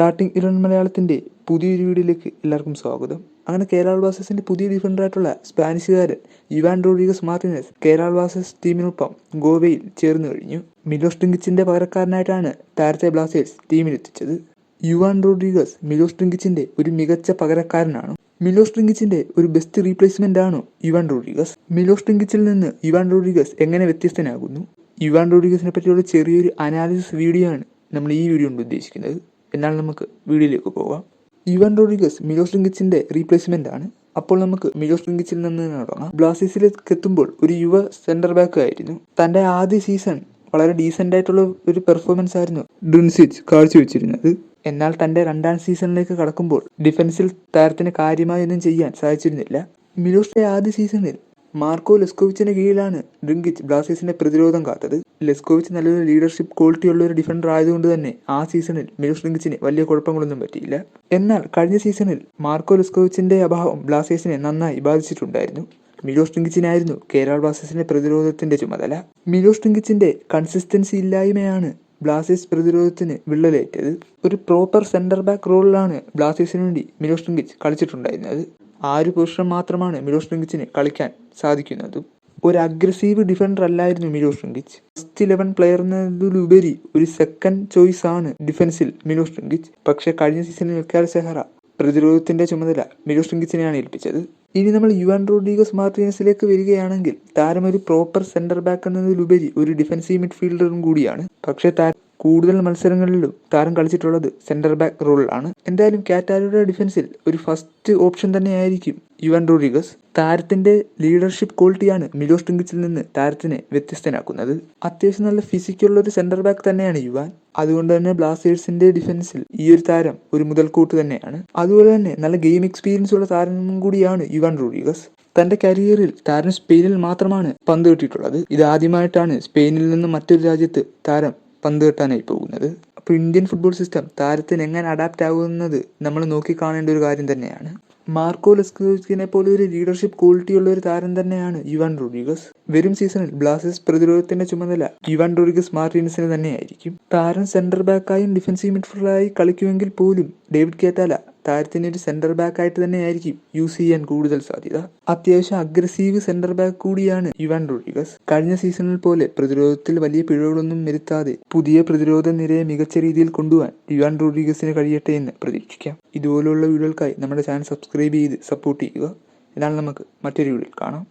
Starting Eleven മലയാളത്തിന്റെ പുതിയൊരു വീഡിയോയിലേക്ക് എല്ലാവർക്കും സ്വാഗതം. അങ്ങനെ കേരള ബ്ലാസ്റ്റേഴ്സിന്റെ പുതിയ ഡിഫൻഡറായിട്ടുള്ള സ്പാനിഷുകാരൻ Ivan Rodriguez Martinez Kerala Blasters ടീമിനൊപ്പം ഗോവയിൽ ചേർന്ന് കഴിഞ്ഞു. മിലോസ് ടിങ്കിച്ചിന്റെ പകരക്കാരനായിട്ടാണ് താരത്തെ ബ്ലാസ്റ്റേഴ്സ് ടീമിലെത്തിച്ചത് യുവാൻ റോഡ്രിഗസ് മിലോസ് ടിങ്കിച്ചിന്റെ ഒരു മികച്ച പകരക്കാരനാണ്. മിലോസ് ടിങ്കിച്ചിന്റെ ഒരു ബെസ്റ്റ് റീപ്ലേസ്മെന്റ് ആണ് യുവാൻ റോഡ്രിഗസ്. മിലോസ് ടിങ്കിച്ചിൽ നിന്ന് യുവാൻ റോഡ്രിഗസ് എങ്ങനെ വ്യത്യസ്തനാകുന്നു? യുവാൻ റോഡ്രിഗസിനെ പറ്റിയുള്ള ചെറിയൊരു അനാലിസിസ് വീഡിയോ ആണ് നമ്മൾ ഈ വീഡിയോ കൊണ്ട് ഉദ്ദേശിക്കുന്നത്. എന്നാൽ നമുക്ക് വീഡിയോയിലേക്ക് പോവാം. യുവൻ റോഡ്രിഗസ് മിലോസ് ലിങ്കിച്ചിന്റെ റീപ്ലേസ്മെന്റ് ആണ്. അപ്പോൾ നമുക്ക് മിലോസ് ലിങ്കിച്ചിൽ നിന്ന് തുടങ്ങാം ബ്ലാസ്റ്റേഴ്സിലേക്ക് എത്തുമ്പോൾ ഒരു യുവ സെന്റർ ബാക്ക് ആയിരുന്നു. തന്റെ ആദ്യ സീസൺ വളരെ ഡീസെന്റ് ആയിട്ടുള്ള ഒരു പെർഫോമൻസ് ആയിരുന്നു ഡ്രിൻസിച്ച് കാഴ്ചവെച്ചിരുന്നത്. എന്നാൽ തന്റെ രണ്ടാം സീസണിലേക്ക് കടക്കുമ്പോൾ ഡിഫൻസിൽ താരത്തിന് കാര്യമായൊന്നും ചെയ്യാൻ സാധിച്ചിരുന്നില്ല. മിലോസിന്റെ ആദ്യ സീസണിൽ മാർക്കോ ലെസ്കോവിച്ചിന് കീഴിലാണ് ഡ്രിങ്കിച്ച് ബ്ലാസ്റ്റേഴ്സിന്റെ പ്രതിരോധം കാത്തത്. ലെസ്കോവിച്ച് നല്ലൊരു ലീഡർഷിപ്പ് ക്വാളിറ്റി ഉള്ള ഒരു ഡിഫൻഡർ ആയതുകൊണ്ട് തന്നെ ആ സീസണിൽ മിലോസ് ഡ്രിങ്കിച്ചിന് വലിയ കുഴപ്പങ്ങളൊന്നും പറ്റിയില്ല. എന്നാൽ കഴിഞ്ഞ സീസണിൽ മാർക്കോ ലെസ്കോവിച്ചിന്റെ അഭാവം ബ്ലാസ്റ്റേഴ്സിനെ നന്നായി ബാധിച്ചിട്ടുണ്ടായിരുന്നു. മിലോസ് ടിങ്കിച്ചിനായിരുന്നു കേരള ബ്ലാസ്റ്റേഴ്സിന്റെ പ്രതിരോധത്തിന്റെ ചുമതല. മിലോസ് ടിങ്കിച്ചിന്റെ കൺസിസ്റ്റൻസി ഇല്ലായ്മയാണ് ബ്ലാസ്റ്റേഴ്സ് പ്രതിരോധത്തിന് വിള്ളലേറ്റത്. ഒരു പ്രോപ്പർ സെന്റർ ബാക്ക് റോളിലാണ് ബ്ലാസ്റ്റേഴ്സിന് വേണ്ടി മിലോസ് ടിങ്കിച്ച് കളിച്ചിട്ടുണ്ടായിരുന്നത്. ആ ഒരു പൊസിഷൻ മാത്രമാണ് മിലോസ് ടിങ്കിച്ചിന് കളിക്കാൻ സാധിക്കുന്നതും. ഒരു അഗ്രസീവ് ഡിഫൻഡർ അല്ലായിരുന്നു Milos Tinkic first eleven player എന്നതിലുപരി ഒരു സെക്കൻഡ് ചോയ്സ് ആണ് ഡിഫൻസിൽ മിലോസ് ടിങ്കിച്ച് പക്ഷേ കഴിഞ്ഞ സീസണിൽ വെക്കാൽ സെഹറ പ്രതിരോധത്തിന്റെ ചുമതല മിലോസ് ടിങ്കിച്ചിനെയാണ് ഏൽപ്പിച്ചത്. ഇനി നമ്മൾ യുവാൻ റോഡ്രിഗസ് മാർട്ടിനസിലേക്ക് വരികയാണെങ്കിൽ താരം ഒരു പ്രോപ്പർ സെന്റർ ബാക്ക് എന്നതിലുപരി ഒരു ഡിഫൻസീവ് മിഡ്ഫീൽഡറും കൂടിയാണ്. പക്ഷേ താരം കൂടുതൽ മത്സരങ്ങളിലും താരം കളിച്ചിട്ടുള്ളത് സെന്റർ ബാക്ക് റോളിലാണ് എന്തായാലും കാറ്റാരിയുടെ ഡിഫൻസിൽ ഒരു ഫസ്റ്റ് ഓപ്ഷൻ തന്നെയായിരിക്കും യുവൻ റോഡ്രിഗസ്. താരത്തിന്റെ ലീഡർഷിപ്പ് ക്വാളിറ്റിയാണ് മിലോസ് ടിങ്കിച്ചിൽ നിന്ന് താരത്തിനെ വ്യത്യസ്തനാക്കുന്നത്. അത്യാവശ്യം നല്ല ഫിസിക്കുള്ള ഒരു സെന്റർ ബാക്ക് തന്നെയാണ് യുവാൻ. അതുകൊണ്ട് തന്നെ ബ്ലാസ്റ്റേഴ്സിന്റെ ഡിഫൻസിൽ ഈ ഒരു താരം ഒരു മുതൽക്കൂട്ട് തന്നെയാണ്. അതുപോലെ തന്നെ നല്ല ഗെയിം എക്സ്പീരിയൻസ് ഉള്ള താരം കൂടിയാണ് യുവൻ റോഡ്രിഗസ്. തന്റെ കരിയറിൽ താരം സ്പെയിനിൽ മാത്രമാണ് പന്ത് കിട്ടിയിട്ടുള്ളത്. ഇതാദ്യമായിട്ടാണ് സ്പെയിനിൽ നിന്ന് മറ്റൊരു രാജ്യത്ത് താരം പന്ത് കെട്ടാനായി പോകുന്നത്. അപ്പോൾ ഇന്ത്യൻ ഫുട്ബോൾ സിസ്റ്റം താരത്തിന് എങ്ങനെ അഡാപ്റ്റ് ആകുന്നത് നമ്മൾ നോക്കി കാണേണ്ട ഒരു കാര്യം തന്നെയാണ്. മാർക്കോ ലെസ്കിനെ പോലെ ഒരു ലീഡർഷിപ്പ് ക്വാളിറ്റി ഉള്ള ഒരു താരം തന്നെയാണ് യുവാൻ റോഡ്രിഗസ്. വരും സീസണിൽ ബ്ലാസ്റ്റേഴ്സ് പ്രതിരോധത്തിന്റെ ചുമതല യുവാൻ റോഡ്രിഗസ് മാർട്ടിനസിന് തന്നെയായിരിക്കും. താരം സെന്റർ ബാക്കായും ഡിഫൻസീവ് മിഡ്ഫീൽഡറായി കളിക്കുമെങ്കിൽ പോലും ഡേവിഡ് കേറ്റാല താരത്തിന് ഒരു സെന്റർ ബാക്ക് ആയിട്ട് തന്നെയായിരിക്കും യൂസ് ചെയ്യാൻ കൂടുതൽ സാധ്യത. അത്യാവശ്യം അഗ്രസീവ് സെന്റർ ബാക്ക് കൂടിയാണ് യുവാൻ റോഡ്രിഗസ്. കഴിഞ്ഞ സീസണിൽ പോലെ പ്രതിരോധത്തിൽ വലിയ പിഴവുകളൊന്നും വരുത്താതെ പുതിയ പ്രതിരോധ നിരയെ മികച്ച രീതിയിൽ കൊണ്ടുപോകാൻ യുവാൻ റോഡ്രിഗസിന് കഴിയട്ടെ എന്ന് പ്രതീക്ഷിക്കാം. ഇതുപോലുള്ള വീഡിയോകൾക്കായി നമ്മുടെ ചാനൽ സബ്സ്ക്രൈബ് ചെയ്ത് സപ്പോർട്ട് ചെയ്യുക. എന്നാൽ നമുക്ക് മറ്റൊരു വീഡിയോയിൽ കാണാം.